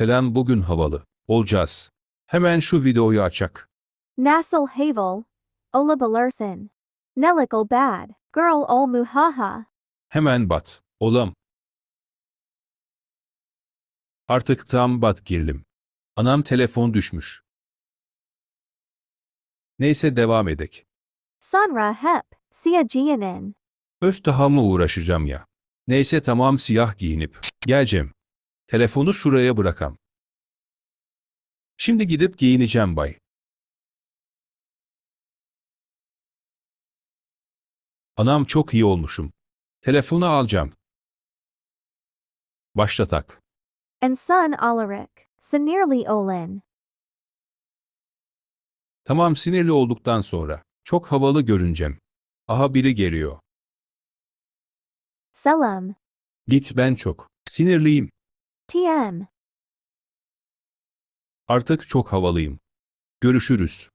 Selam bugün havalı. Olacağız. Hemen şu videoyu açak. Nasıl Havel. Olabilirsin. Nelikal bad. Girl ol muhaha. Hemen bat. Olam. Artık tam bat girdim. Anam telefon düşmüş. Neyse devam edek. Sonra hep. Sia Gianin. Öf daha mı uğraşacağım ya? Neyse tamam siyah giyinip. Geleceğim. Telefonu şuraya bırakam. Şimdi gidip giyineceğim bay. Anam çok iyi olmuşum. Telefonu alacağım. Başlatak. And son Alaric. Sinirli olin. Tamam sinirli olduktan sonra. Çok havalı görüneceğim. Aha biri geliyor. Selam. Git ben çok. Sinirliyim. TM. Artık çok havalıyım. Görüşürüz.